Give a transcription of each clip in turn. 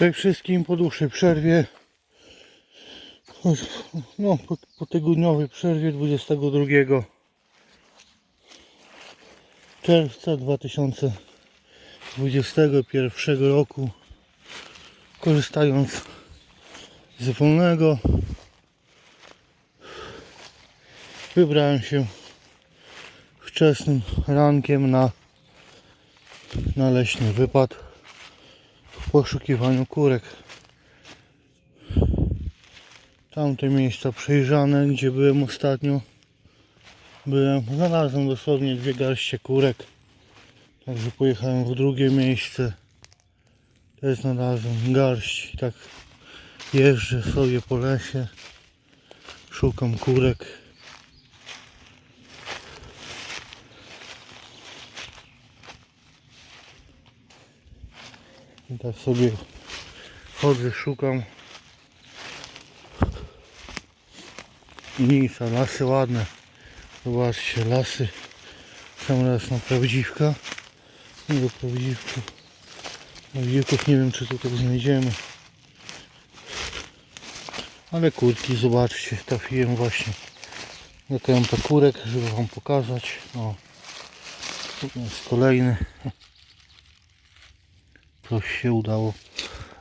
Cześć wszystkim po dłuższej przerwie. No, po, po tygodniowej przerwie 22 czerwca 2021 roku. Korzystając z wolnego, wybrałem się wczesnym rankiem na, na leśny wypad poszukiwaniu kurek. Tamte miejsca przejrzane, gdzie byłem ostatnio. Byłem, znalazłem dosłownie dwie garście kurek. Także pojechałem w drugie miejsce. Też znalazłem garść. Tak jeżdżę sobie po lesie. Szukam kurek. I tak sobie chodzę, szukam. Nic, a lasy ładne. Zobaczcie, lasy. Sam raz na prawdziwka. Nie do prawdziwków. Prawdziwków nie wiem, czy tutaj znajdziemy. Ale kurki, zobaczcie, trafiłem właśnie na kępę kurek, żeby wam pokazać. O, tu jest kolejny. Coś się udało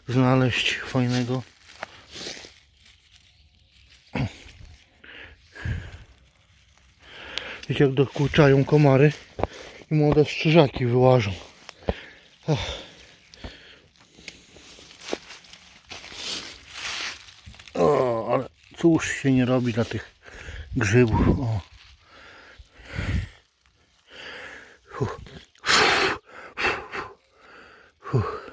znaleźć fajnego. Wiecie jak dokuczają komary i młode strzyżaki wyłażą. Ach. O, ale cóż się nie robi dla tych grzybów. O. Fuh.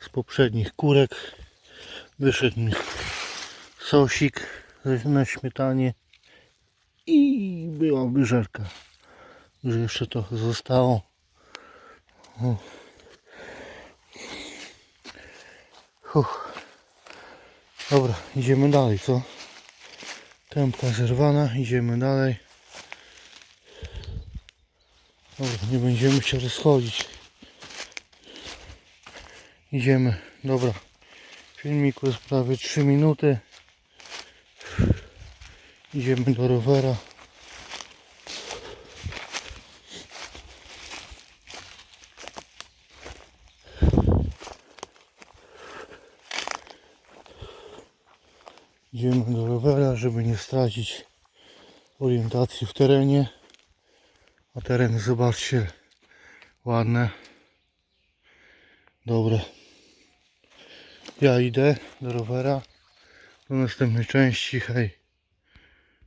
Z poprzednich kurek wyszedł mi sosik na śmietanie i była wyżerka, że jeszcze trochę zostało. O. Dobra, idziemy dalej, co? Tempka zerwana, idziemy dalej. Dobra, nie będziemy się rozchodzić. Idziemy, dobra. Filmiku jest prawie 3 minuty. Idziemy do rowera. Idziemy do rowera, żeby nie stracić orientacji w terenie. A tereny zobaczcie, ładne. Dobre. Ja idę do rowera. Do następnej części. Hej.